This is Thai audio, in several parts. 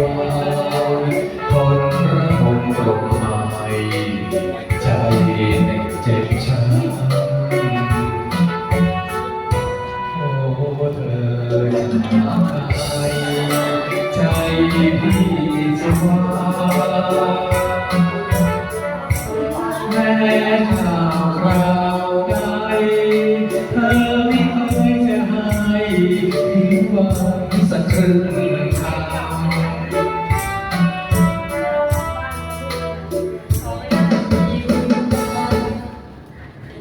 วายคนระทมลมหมายใจเจ็บช้ำโอ้เธอจใจพี่จะว่าแม้ข่าวคราวใดเธอไม่เคยจะให้ผิดหวังสักครึ่ง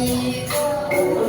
一个